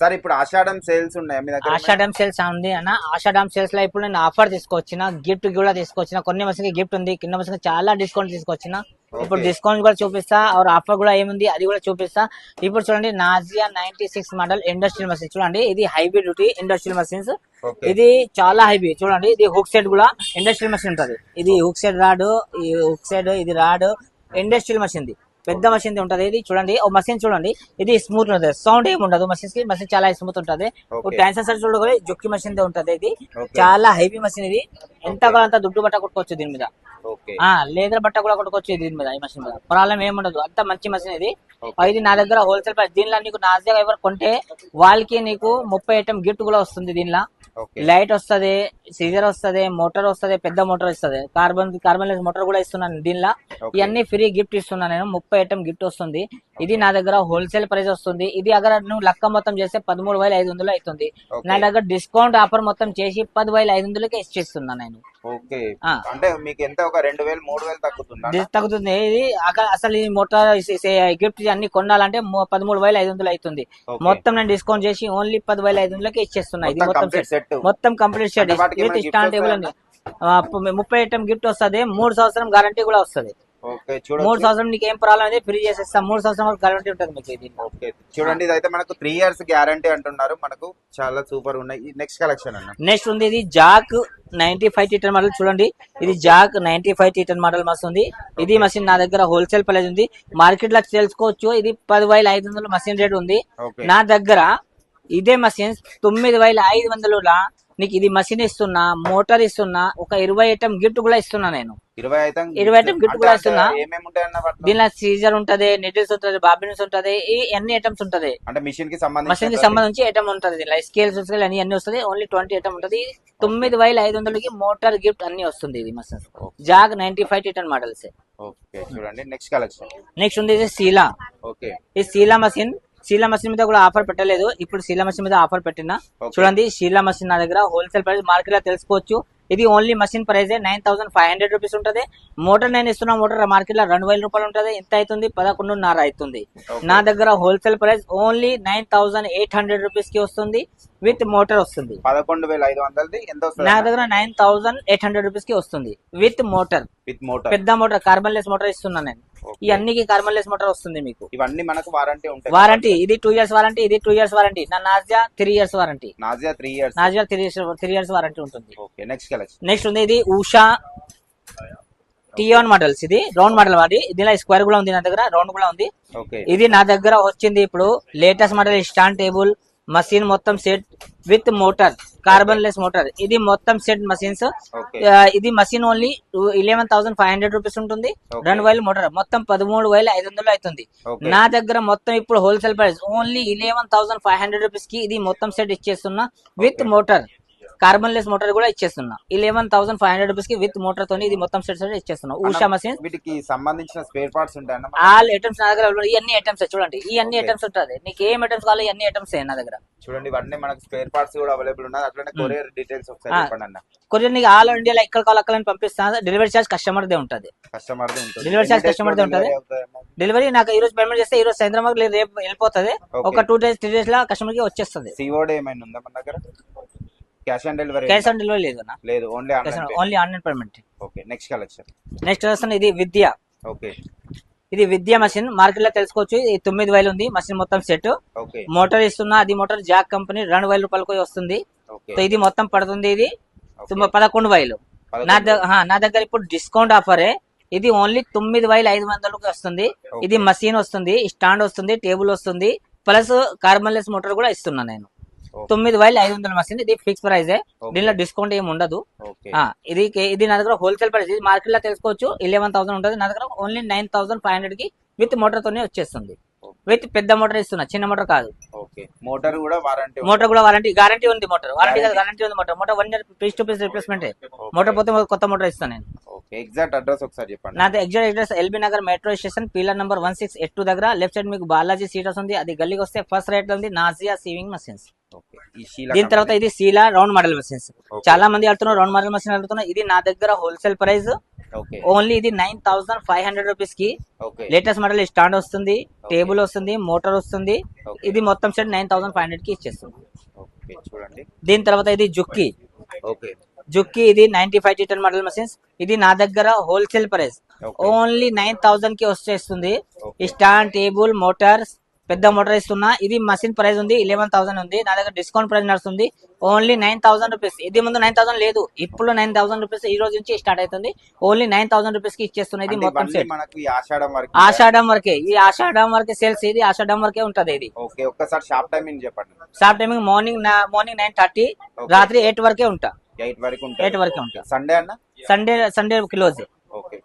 Sir ఇప్పుడు ఆషాఢం sales ఉన్నాయి? మీ దగ్గర ఆషాఢం సేల్స్ ఉంది అన్న. ఆషాఢం సేల్స్లో ఇప్పుడు నేను ఆఫర్ తీసుకొచ్చిన గిఫ్ట్ కూడా తీసుకొచ్చిన. కొన్ని మసకి గిఫ్ట్ ఉంది కింద మసకి చాలా డిస్కౌంట్ తీసుకొచ్చిన. ఇప్పుడు డిస్కౌంట్ కూడా చూపిస్తా ఆర్ ఆఫర్ కూడా ఏముంది అది కూడా చూపిస్తా. ఇప్పుడు చూడండి Nazia ninety six model industrial machine చూడండి ఇది hybrid duty industrial machines okay. ఇది చాలా హైబీ చూడండి ఇది హుక్ సైడ్ కూడా ఇండస్ట్రియల్ మషిన్ ఉంటది. ఇది హుక్ సైడ్ రాడ్ ఈ హుక్ సైడ్ ఇది రాడ్ ఇండస్ట్రియల్ మషిన్ ది. పెద్ద మషిన్ ఉంటది. ఇది చూడండి. ఓ మషిన్ చూడండి. ఇది స్మూత్ ఉంటది. సౌండ్ ఏమి ఉండదు. మషిన్స్కి మషిన్ చాలా స్మూత్ ఉంటది. ట్రాన్సర్ సైడ్ చూడగలి జొక్కి మషిన్ దే ఉంటది ఇది. చాలా హైవీ మషిన్ ఇది. ఎంత అంత దుడ్డు బట్ట కొట్టుకోవచ్చు దీని మీద. లేదర్ బట్ట కూడా కొట్టుకోవచ్చు దీని మీద ఈ మషిన్ మీద. ప్రాబ్లం ఏముండదు అంత మంచి మషిన్ ఇది. ఇది నా దగ్గర హోల్సేల్ ప్రైస్ దీనిలో నీకు నాజియా ఎవరు కొంటే వాళ్ళకి నీకు ముప్పై ఐటమ్ గిఫ్ట్ కూడా వస్తుంది దీనిలో. లైట్ వస్తది సీజర్ వస్తది మోటార్ వస్తది పెద్ద మోటార్ ఇస్తది. కార్బన్ కార్బన్ లెస్ మోటార్ కూడా ఇస్తున్నాను దీనిలో. ఇవన్నీ ఫ్రీ గిఫ్ట్ ఇస్తున్నాను నేను ముప్పై ఐటమ్ గిఫ్ట్ వస్తుంది. ఇది నా దగ్గర హోల్సేల్ ప్రైస్ వస్తుంది. ఇది అగర నువ్వు లక్క మొత్తం చేస్తే పదమూడు వేల ఐదు వందలు అవుతుంది. నా దగ్గర డిస్కౌంట్ ఆఫర్ మొత్తం చేసి పది వేల ఐదు వందలకి ఇచ్చేస్తున్నా నేను. ఓకే. అంటే మీకు ఎంత? ఒక రెండు వేలు మూడు వేలు తగ్గుతుందా ఇది తగ్గుతుంది. ఇది అసలు ఈ మోటార్ గిఫ్ట్ అన్ని కొనాలంటే పదమూడు వేల ఐదు వందలు అవుతుంది. మొత్తం నేను డిస్కౌంట్ చేసి ఓన్లీ పది వేల ఐదు వందలకి ఇచ్చేస్తున్నా. ఇది మొత్తం కంప్లీట్ gift స్టాండ్ టేబుల్ ముప్పై ఐటమ్ గిఫ్ట్ వస్తది. మూడు సంవత్సరం గ్యారంటీ కూడా వస్తది. మూడు సంవత్సరం నీకు ఏం ప్రాబ్లం అయితే ఫ్రీ చేసేస్తాం. మూడు సంవత్సరం గ్యారంటీ ఉంటుంది మీకు ఇది ఓకే చూడండి ఇదైతే మనకు త్రీ ఇయర్స్ గ్యారంటీ అంటున్నారు. మనకు చాలా సూపర్ ఉన్నాయి. నెక్స్ట్ కలెక్షన్ అన్న. నెక్స్ట్ ఉంది ఇది జాక్ నైన్టీ ఫైవ్ టీటర్ మోడల్ చూడండి ఇది జాక్ నైన్టీ ఫైవ్ టీటర్ మోడల్ మస్తు ఉంది. ఇది మషిన్ నా దగ్గర హోల్సేల్ ప్రైస్ ఉంది. మార్కెట్లో తెలుసుకోవచ్చు. ఇది పది వేల ఐదు వందల మషిన్ రేట్ ఉంది. నా దగ్గర ఇదే మషిన్ తొమ్మిది వేల ఐదు వందల నీకు ఇది మషిన్ ఇస్తున్నా మోటార్ ఇస్తున్నా ఒక ఇరవై ఐటమ్ గిఫ్ట్ కూడా ఇస్తున్నా నేను. ఇరవై అయితే ఇరవై item gift కూడా ఇస్తున్నా. ఏమేమి ఉంటాయన్న వాటిలో? దీనిలో సీజర్ ఉంటది నెటిల్స్ ఉంటది బాబిన్స్ ఉంటది అన్ని ఐటమ్స్ ఉంటది. అంటే మిషన్కి మషిన్కి సంబంధించి సంబంధించి ఐటమ్ ఉంటది దీనిలో. స్కేల్స్ స్కేల్ అన్ని అన్ని వస్తుంది. ఓన్లీ ట్వంటీ ఐటమ్ ఉంటది. తొమ్మిది వేల ఐదు వందలకి మోటార్ గిఫ్ట్ అన్ని వస్తుంది ఇది మషిన్ జాగ్ నైన్టీ ఫైవ్ టీటన్ మోడల్స్. ఓకే చూడండి. Next collection. నెక్స్ట్ ఉంది సీలా ఓకే. ఈ శీలా మషిన్ శీలా మషిన్ మీద కూడా ఆఫర్ పెట్టలేదు. ఇప్పుడు శీలా మషిన్ మీద ఆఫర్ పెట్టిన. చూడండి శీలా మషిన్ నా దగ్గర హోల్సేల్ ప్రైస్ మార్కెట్లో తెలుసుకోవచ్చు. ఇది only machine price nine thousand five hundred rupees ఉంటది. మోటార్ నేను ఇస్తున్న మోటార్ మార్కెట్లో రెండు వేల రూపాయలు ఉంటది. ఎంత అవుతుంది పదకొండున్నర అవుతుంది. నా దగ్గర wholesale price only nine thousand eight hundred రూపీస్కి వస్తుంది విత్ మోటార్ వస్తుంది. పదకొండు వేల ఐదు వందలది ఎంత నా దగ్గర నైన్ థౌసండ్ ఎయిట్ హండ్రెడ్ రూపీస్కి వస్తుంది విత్ మోటార్ విత్ మోటార్ పెద్ద మోటార్ కార్బన్ లెస్ మోటార్ ఇస్తున్నా నేను. Okay. ఈ అన్నికి కార్బన్ లెస్ మోటార్ వస్తుంది మీకు. ఇవన్నీ మనకు వారంటీ ఉంటాయి. వారంటీ ఇది టూ ఇయర్స్ వారంటీ ఇది టూ ఇయర్స్ వారంటీ నా Nazia three years warranty Nazia three years Nazia three years three years warranty ఉంటుంది. ఓకే నెక్స్ట్ కలెక్షన్ నెక్స్ట్ ఉంది ఇది ఉషా టియోన్ మోడల్స్ ఇది రౌండ్ మోడల్ వాడి. దీనిలో స్క్వేర్ కూడా ఉంది నా దగ్గర రౌండ్ కూడా ఉంది. ఇది నా దగ్గర వచ్చింది ఇప్పుడు latest model stand table machine మొత్తం set with motor carbon less motor ఇది మొత్తం సెట్ మషిన్స్ ఓకే ఇది machine only eleven thousand five hundred rupees ఉంటుంది. రెండు వేల మోటార్ మొత్తం పదమూడు వేల ఐదు వందలు అవుతుంది. నా దగ్గర మొత్తం ఇప్పుడు wholesale price only eleven thousand five hundred రూపీస్కి ఇది మొత్తం set ఇచ్చేస్తున్నా with motor carbon less motor కూడా ఇచ్చేస్తున్నా. ఇలెవెన్ థౌసండ్ ఫైవ్ హండ్రెడ్ రూపీస్కి విత్ మోటార్ తోని ఇది మొత్తం సెట్ సెట్ ఇచ్చేస్తున్నా. ఉషా మషిన్ వీటికి సంబంధించిన స్పేర్ పార్ట్స్ ఉంటాయన్న ఆల్ ఐటమ్స్ నా దగ్గర అన్ని ఐటమ్స్ చూడండి. ఈ అన్ని. ఐటమ్స్ ఉంటుంది. నీకు ఏం ఐటమ్స్ కావాలో అన్ని ఐటమ్స్ నా దగ్గర. చూడండి ఇవన్నీ మనకు స్పేర్ పార్ట్స్ కూడా అవైలబుల్ ఉన్నాయి అట్లనే కొరియర్ డీటెయిల్స్ ఒకసారి ఆ. చెప్పండి అన్న. కొరియర్ నీకు ఆల్ ఇండియాలో ఎక్కడ కావాలో అక్కడ పంపిస్తాను డెలివరీ చార్జ్ కస్టమర్ దే ఉంటుంది. కస్టమర్ ఉంటుంది. Charge ఎన్ని days customer లో దే ఉంటది? డెలివరీ నాకు ఈ రోజు పేమెంట్ చేస్తే ఈ రోజు సాయంత్రం రేపు వెళ్ళిపోతుంది. ఒక టూ డేస్ త్రీ డేస్లో కస్టమర్కి వచ్చేస్తుంది. సిఓడి ఏమైనా ఉందా మన దగ్గర? Cash on delivery cash on delivery లేదు లేదు only only online payment. Okay next collection next వస్తుంది ఇది విద్య. ఓకే. ఇది విద్య మషిన్ మార్కెట్లో తెలుసుకోవచ్చు. తొమ్మిది వేలు ఉంది మషిన్ మొత్తం సెట్ మోటార్ ఇస్తున్నా అది మోటార్ జాక్ కంపెనీ రెండు వేల రూపాయలకు వస్తుంది. సో ఇది మొత్తం పడుతుంది ఇది. పదకొండు వేలు. నా దగ్గర నా దగ్గర ఇప్పుడు డిస్కౌంట్ ఆఫరే ఇది ఓన్లీ తొమ్మిది వేల ఐదు వందలకు వస్తుంది. ఇది మషిన్ వస్తుంది స్టాండ్ వస్తుంది టేబుల్ వస్తుంది. ప్లస్ కార్బన్ లెస్ మోటార్ కూడా ఇస్తున్నా నేను. తొమ్మిది వేల ఐదు వందల మషిన్ ఇది ఫిక్స్ ప్రైస్. దీనిలో డిస్కౌంట్ ఏమి ఉండదు. ఇది ఇది నా దగ్గర హోల్సేల్ ప్రైస్ ఇది మార్కెట్లో తెలుసుకోవచ్చు. ఇలెవెన్ థౌసండ్ ఉంటుంది. నా దగ్గర ఓన్లీ నైన్ థౌసండ్ ఫైవ్ హండ్రెడ్కి విత్ మోటార్ తోనే వచ్చేస్తుంది. విత్ పెద్ద మోటార్ ఇస్తున్నా. చిన్న మోటార్ కాదు. మోటార్ కూడా వారంటీ మోటార్ కూడా వారంటీ గారంటీ ఉంది మోటార్ వారంటీ కాదు. గారంటీ ఉంది motor motor one year piece to piece replacement motor పోతే కొత్త మోటార్ ఇస్తాను నేను. ఎగ్జాక్ట్ అడ్రస్ ఒకసారి చెప్పండి. నాది exact address LB Nagar metro station pillar number one six eight two దగ్గర. లెఫ్ట్ సైడ్ మీకు బాలాజీ సీటర్స్ ఉంది అది గల్లీకి వస్తే ఫస్ట్ రైట్ ఉంది నాజియా సీవింగ్ మషిన్స్. దీని తర్వాత ఇది సీలా రౌండ్ మోడల్ మషిన్స్. చాలా మంది అడుగుతున్నారు రౌండ్ మోడల్ మషిన్ అడుగుతున్నారు ఇది నా దగ్గర హోల్సేల్ ప్రైస్. ఓన్లీ ఇది నైన్ థౌసండ్ ఫైవ్ హండ్రెడ్ రూపీస్కి. లేటెస్ట్ మోడల్ స్టాండ్ వస్తుంది. టేబుల్ వస్తుంది మోటార్ వస్తుంది. ఇది మొత్తం సెట్ నైన్ థౌసండ్ ఫైవ్ హండ్రెడ్కి ఇచ్చేస్తుంది. దీని తర్వాత ఇది జుక్కి. ఓకే. జుక్కి ఇది నైన్టీ ఫైవ్ టీటన్ మోడల్ మషిన్స్. ఇది నా దగ్గర హోల్సేల్ ప్రైస్. ఓన్లీ నైన్ థౌసండ్కి వచ్చేస్తుంది. Okay. స్టాండ్ టేబుల్ మోటార్స్ పెద్ద మోటార్ ఇస్తున్నా ఇది మషిన్ ప్రైస్ ఉంది ఇలెవెన్ థౌసండ్ ఉంది. నా దగ్గర డిస్కౌంట్ ప్రైస్ నడుస్తుంది. Only nine thousand rupees. ఇది ముందు నైన్ థౌసండ్ లేదు. ఇప్పుడు నైన్ థౌసండ్ రూపీస్ ఈ రోజు నుంచి స్టార్ట్ అవుతుంది. ఓన్లీ నైన్ థౌసండ్ రూపీస్కి ఇచ్చేస్తున్నది మొత్తం సెట్ ఈ ఆషాఢం వరకు. ఈ ఆషాఢం వరకే సేల్స్ ఇది ఆషాఢం వరకే ఉంటది ఇది. ఒక్కసారి షాప్ టైమింగ్ చెప్పండి. Shop timing morning morning nine thirty. రాత్రి ఎయిట్ వరకే ఉంటా. ఎయిట్ వరకు ఉంటుంది ఎయిట్ వరకే ఉంటా సండే అన్న? Sunday Sunday close okay